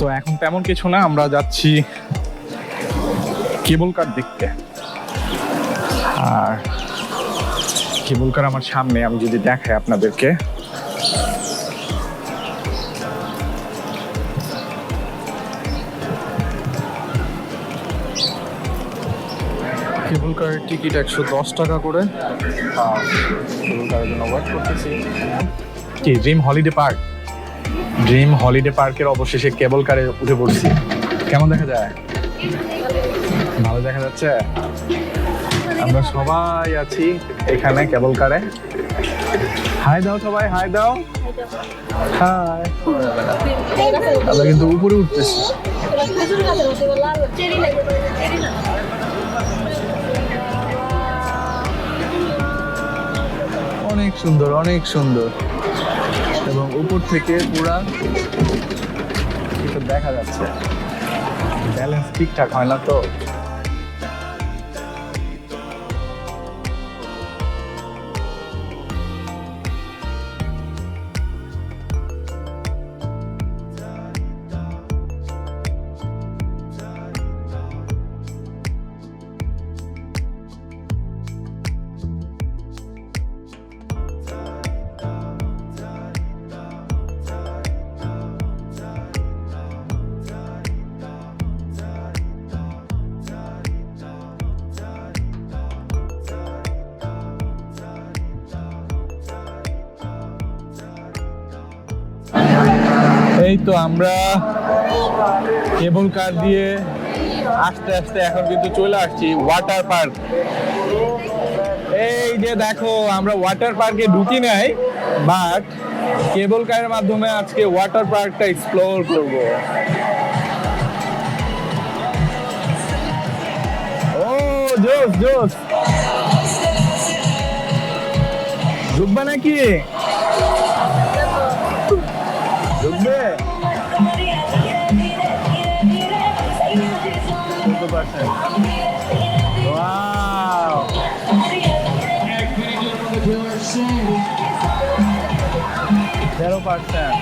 তো এখন তেমন কিছু না, আমরা যাচ্ছি কেবল কার দেখতে। আর কেবল কার আমার সামনে, আমি যদি দেখাই আপনাদেরকে। কেবল কারের টিকিট একশো দশ টাকা করে। কেবল কারের জন্য ওয়েট করতেছি। কি dream holiday park dream holiday পার্কের অবশেষে কেবল কারে উঠে পড়ছি। কেমন দেখা যায়? ভালো দেখা যাচ্ছে? আমরা সবাই আছি এখানে কেবল কারে হাই দাও সবাই হাই দাও। হাই আমরা কিন্তু উপরে উঠতেছি। অনেক সুন্দর অনেক সুন্দর। এবং উপর থেকে পুরা দেখা যাচ্ছে। ব্যালেন্স ঠিকঠাক হয় না তো? এই তো আমরা কেবল কার দিয়ে আস্তে আস্তে এখন কিন্তু চলে আসছি ওয়াটার পার্ক এই যে দেখো, আমরা ওয়াটার পার্কে ঢুকি নাই বাট কেবল কারের মাধ্যমে আজকে ওয়াটার পার্কটা এক্সপ্লোর করব। ও জোস জোস ঢুকবা নাকি? কত পার্সেন্ট ওয়াও তেরো পার্সেন্ট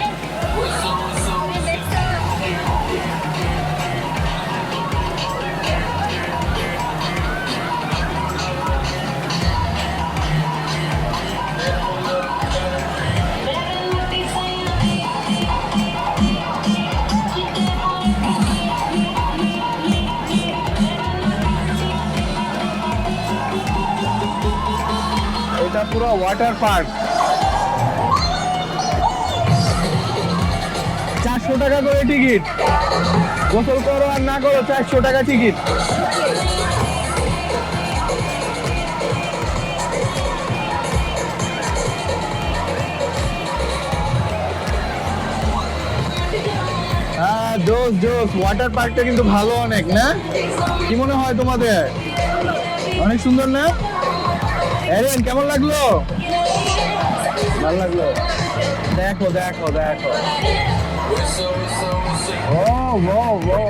এটা পুরো ওয়াটার পার্ক চারশো টাকা করে টিকিট গোসল করো আর না করো, চারশো টাকা টিকিট হ্যাঁ জোস জোস। ওয়াটার পার্কটা কিন্তু ভালো অনেক, না? কি মনে হয় তোমাদের? অনেক সুন্দর, না? এরিয়ান কেমন লাগল? ভালো লাগল। দেখো দেখো দেখো। ও ও ও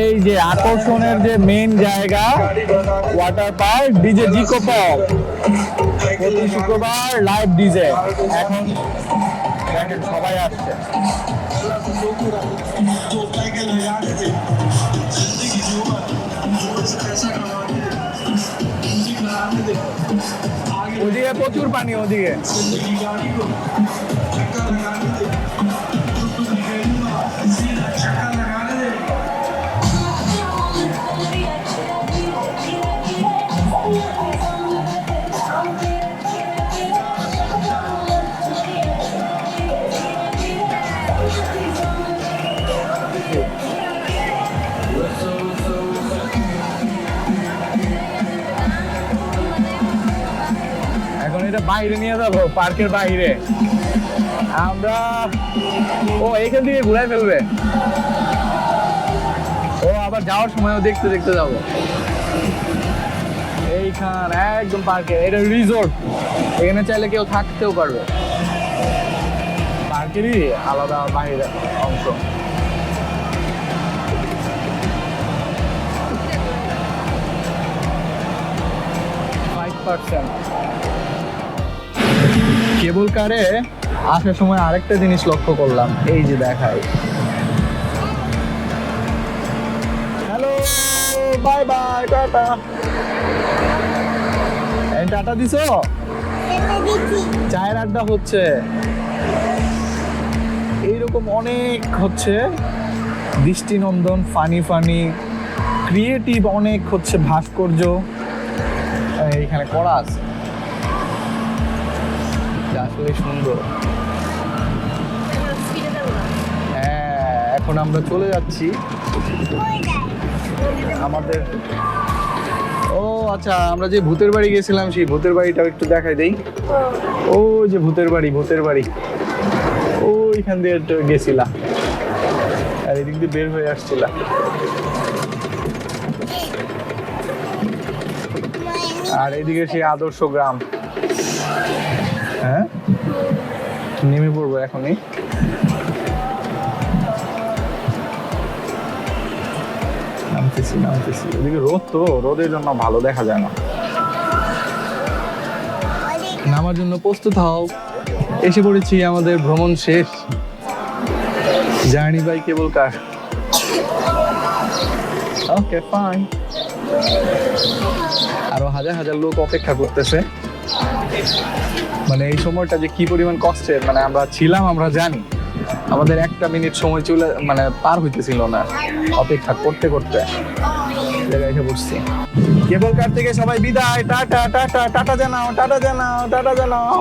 এই যে আকর্ষণের যে মেন জায়গা water park DJ Zico pop প্রতি শুক্রবার লাইভ ডিজে এখন সবাই আসছে। ওদিকে প্রচুর পানি ওদিকে। বাইরে নিয়ে যাব, পার্কের বাইরে। আমরা, ও এখান থেকে ঘুরাই ফেলবে। ও, আবার যাওয়ার সময়ও দেখতে দেখতে যাব। এইখান, একদম পার্কে, এটা রিসোর্ট এখানে চাইলে কেউ থাকতেও পারবে। পার্কেরই আলাদা বাইরে অংশ। ফাইভ পার্সেন্ট কেবল কারে আসার সময় আরেকটা জিনিস লক্ষ্য করলাম। এই যে দেখাই। Hello bye bye tata. Tata দিছো? চায়ের আড্ডা হচ্ছে। এইরকম অনেক হচ্ছে। দৃষ্টিনন্দন, ফানি ফানি ক্রিয়েটিভ অনেক হচ্ছে ভাস্কর্য। এইখানে করা আছে। যা আসলে সুন্দর। হ্যাঁ এখন আমরা চলে যাচ্ছি। আমাদের ও আচ্ছা আমরা যে ভূতের বাড়ি গেছিলাম, সেই ভূতের বাড়িটাও একটু দেখাই দেই। ও, যে ভূতের বাড়ি ভূতের বাড়ি। ওইখান দিয়ে একটু গেছিলাম। আর এদিক দিয়ে বের হয়ে আসছিলাম। আর এদিকে সেই আদর্শ গ্রাম। হ্যাঁ? নেমে পড়ব এখনই। নামতেছি নামতেছি। ওদিকে রোদ তো, রোদের জন্য ভালো দেখা যায় না। নামার জন্য প্রস্তুত হও। এসে পড়েছি আমাদের ভ্রমণ শেষ। Journey by cable car. Okay fine আরও হাজার হাজার লোক অপেক্ষা করতেছে। মানে এই সময়টা যে কি পরিমাণ কষ্টের মানে আমরা ছিলাম, আমরা জানি। আমাদের একটা মিনিট সময় চলে মানে পার হইতেছিল না, অপেক্ষা করতে করতে। জায়গায় বসছি। কেবল কার থেকে সবাই বিদায়? টাটা টাটা টাটা জানাও টাটা জানাও টাটা জানাও।